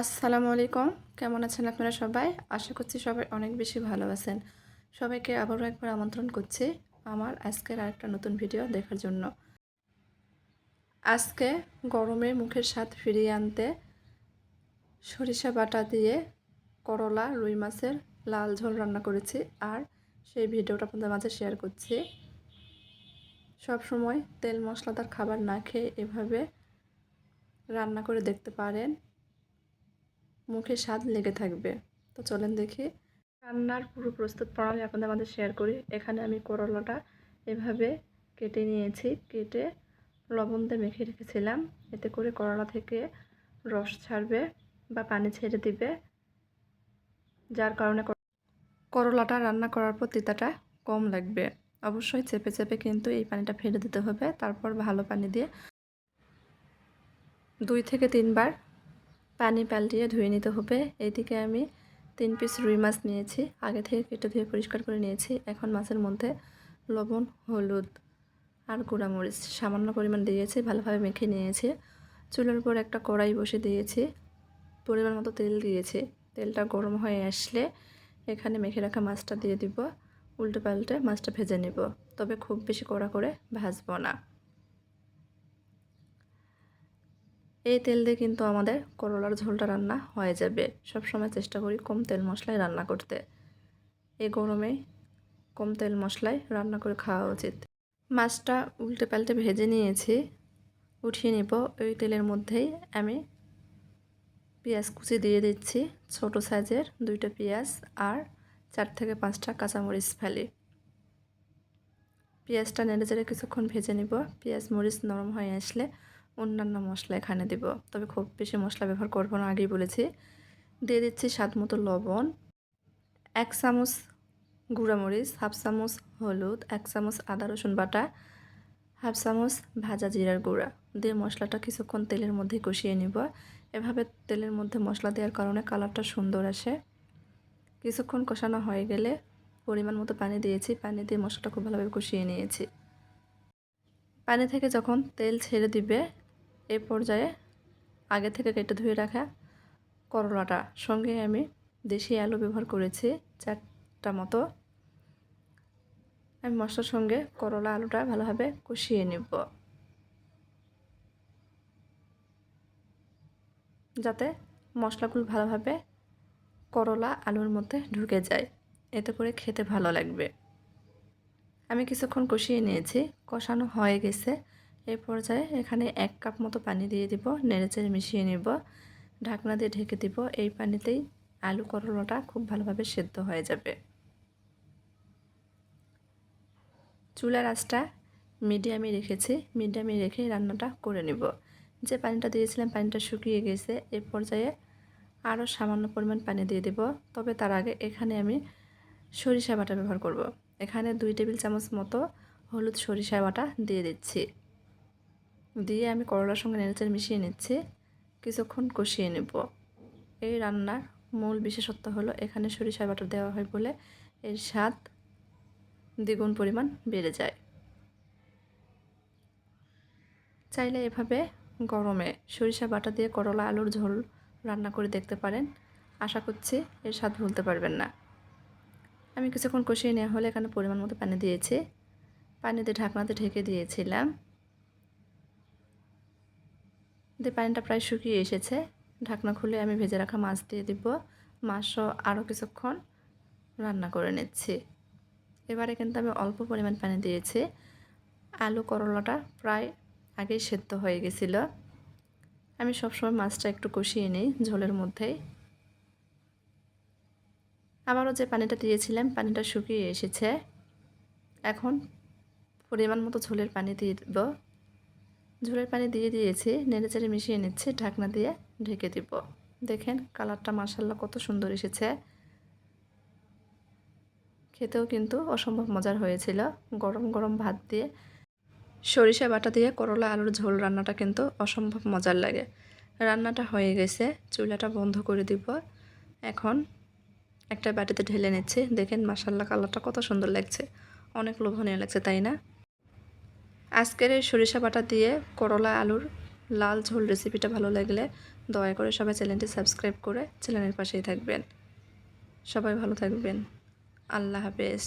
আসসালামু আলাইকুম। কেমন আছেন আপনারা সবাই? আশা করছি সবাই অনেক বেশি ভালো আছেন। সবাইকে আবারও একবার আমন্ত্রণ করছি আমার আজকের আরেকটা নতুন ভিডিও দেখার জন্য। আজকে গরমে মুখের স্বাদ ফিরিয়ে আনতে সরিষা বাটা দিয়ে করলা, রুই মাছের লাল ঝোল রান্না করেছি আর সেই ভিডিওটা আপনাদের মাঝে শেয়ার করছি। সব সময় তেল মশলাদার খাবার না খেয়ে এভাবে রান্না করে দেখতে পারেন। মুখে স্বাদ লেগে থাকবে। তো চলেন দেখি। রান্নার পুরো প্রস্তুত প্রণালী আপনাদের আমাদের শেয়ার করি। এখানে আমি করলাটা এভাবে কেটে নিয়েছি। কেটে লবণ দিয়ে মেখে রেখেছিলাম। এতে করে করলা থেকে রস ছাড়বে বা পানি ছেড়ে দিবে। যার কারণে করলাটা রান্না করার পর তিতাটা কম লাগবে। অবশ্যই চেপে চেপে কিন্তু এই পানিটা ফেলে দিতে হবে। তারপর ভালো পানি দিয়ে দুই থেকে তিনবার পানি পাল্টিয়ে ধুয়ে নিতে হবে। এইদিকে আমি তিন পিস রুই মাছ নিয়েছি। আগে থেকে কেটে ধুয়ে পরিষ্কার করে নিয়েছি। এখন মাছের মধ্যে লবণ, হলুদ আর গুঁড়ামরিচ সামান্য পরিমাণ দিয়েছি। ভালোভাবে মেখে নিয়েছি। চুলের উপর একটা কড়াই বসে দিয়েছি। পরিমাণ মতো তেল দিয়েছি। তেলটা গরম হয়ে আসলে এখানে মেখে রাখা মাছটা দিয়ে দিব। উল্টে পাল্টে মাছটা ভেজে নেব। তবে খুব বেশি কড়া করে ভাজবো না। এই তেল দিয়ে কিন্তু আমাদের করলার ঝোলটা রান্না হয়ে যাবে। সব সময় চেষ্টা করি কম তেল মশলায় রান্না করতে। এই গরমে কম তেল মশলায় রান্না করে খাওয়া উচিত। মাছটা উল্টে পাল্টে ভেজে নিয়েছি। উঠিয়ে নিব। ওই তেলের মধ্যেই আমি পেঁয়াজ কুচি দিয়ে দিচ্ছি। ছোট সাইজের দুইটা পেঁয়াজ আর চার থেকে পাঁচটা কাঁচামরিচ ফেলি। পেঁয়াজটা নেড়ে চেড়ে কিছুক্ষণ ভেজে নিব। পেঁয়াজ মরিচ নরম হয়ে আসলে অন্যান্য মশলা এখানে দেব। তবে খুব বেশি মশলা ব্যবহার করব না, আগেই বলেছি। দিয়ে দিচ্ছি স্বাদ মতো লবণ। এক চামচ গুঁড়ামরিচ, হাফ চামচ হলুদ, এক চামচ আদা, রসুন বাটা, হাফ চামচ ভাজা জিরার গুঁড়া। দিয়ে মশলাটা কিছুক্ষণ তেলের মধ্যে কষিয়ে নিব। এভাবে তেলের মধ্যে মশলা দেওয়ার কারণে কালারটা সুন্দর আসে। কিছুক্ষণ কষানো হয়ে গেলে পরিমাণ মতো পানি দিয়েছি। পানি দিয়ে মশলাটা খুব ভালোভাবে কষিয়ে নিয়েছি। পানি থেকে যখন তেল ছেড়ে দিবে এই পর্যায়ে আগে থেকে কেটে ধুয়ে রাখা করলাটা সঙ্গে আমি দেশি আলু ব্যবহার করেছি চারটা মতো। আমি মশলার সঙ্গে করলা আলুটা ভালোভাবে কষিয়ে নিব। যাতে মশলাগুলো ভালোভাবে করলা আলুর মধ্যে ঢুকে যায়। এতে করে খেতে ভালো লাগবে। আমি কিছুক্ষণ কষিয়ে নিয়েছি। কষানো হয়ে গেছে। এই পর্যায়ে এখানে এক কাপ মতো পানি দিয়ে দিব, নেড়েচেড়ে মিশিয়ে নিব, ঢাকনা দিয়ে ঢেকে দিব। এই পানিতেই আলু করলাটা খুব ভালোভাবে সেদ্ধ হয়ে যাবে। চুলার আঁচটা মিডিয়ামে রেখেছি, মিডিয়ামে রেখে রান্নাটা করে নিব। যে পানিটা দিয়েছিলাম পানিটা শুকিয়ে গেছে, এ পর্যায়ে আরও সামান্য পরিমাণ পানি দিয়ে দেব। তবে তার আগে এখানে আমি সরিষা বাটা ব্যবহার করব। এখানে দুই টেবিল চামচ মতো হলুদ সরিষা বাটা দিয়ে দিচ্ছি। দিয়ে আমি করলার সঙ্গে নেড়েচেড়ে মিশিয়ে নিচ্ছি। কিছুক্ষণ কষিয়ে নেব। এই রান্নার মূল বিশেষত্ব হলো, এখানে সরিষা বাটা দেওয়া হয় বলে এর স্বাদ দ্বিগুণ পরিমাণ বেড়ে যায়। চাইলে এভাবে গরমে সরিষা বাটা দিয়ে করলা, আলুর ঝোল রান্না করে দেখতে পারেন। আশা করছি এর স্বাদ ভুলতে পারবেন না। আমি কিছুক্ষণ কষিয়ে নেওয়া হলে এখানে পরিমাণ মতো পানি দিয়েছি। পানিতে ঢাকনাতে ঢেকে দিয়েছিলাম। দিয়ে পানিটা প্রায় শুকিয়ে এসেছে। ঢাকনা খুলে আমি ভেজে রাখা মাছ দিয়ে দিব। মাছও আরও কিছুক্ষণ রান্না করে নিচ্ছি। এবারে কিন্তু আমি অল্প পরিমাণ পানি দিয়েছি। আলু করলাটা প্রায় আগেই সেদ্ধ হয়ে গেছিল। আমি সবসময় মাছটা একটু কষিয়ে নিই ঝোলের মধ্যেই। আবারও যে পানিটা দিয়েছিলাম, পানিটা শুকিয়ে এসেছে। এখন পরিমাণ মতো ঝোলের পানি দিয়ে দেব। ঝোলের পানি দিয়ে দিয়েছি নেড়েচেড়ে মিশিয়ে নিচ্ছে, ঢাকনা দিয়ে ঢেকে দিব। দেখেন কালারটা মাসাল্লা কত সুন্দর এসেছে। খেতেও কিন্তু অসম্ভব মজার হয়েছিল। গরম গরম ভাত দিয়ে সরিষা বাটা দিয়ে করলা আলুর ঝোল রান্নাটা কিন্তু অসম্ভব মজার লাগে। রান্নাটা হয়ে গেছে, চুলাটা বন্ধ করে দিব। এখন একটা বাটিতে ঢেলে নিচ্ছি। দেখেন মাসাল্লা কালারটা কত সুন্দর লাগছে। অনেক লোভনীয় লাগছে, তাই না? আজকের এই সরিষা বাটা দিয়ে করলা, আলুর লাল ঝোল রেসিপিটা ভালো লাগলে দয়া করে সবাই চ্যানেলটি সাবস্ক্রাইব করে চ্যানেলের পাশেই থাকবেন। সবাই ভালো থাকবেন। আল্লাহ হাফেজ।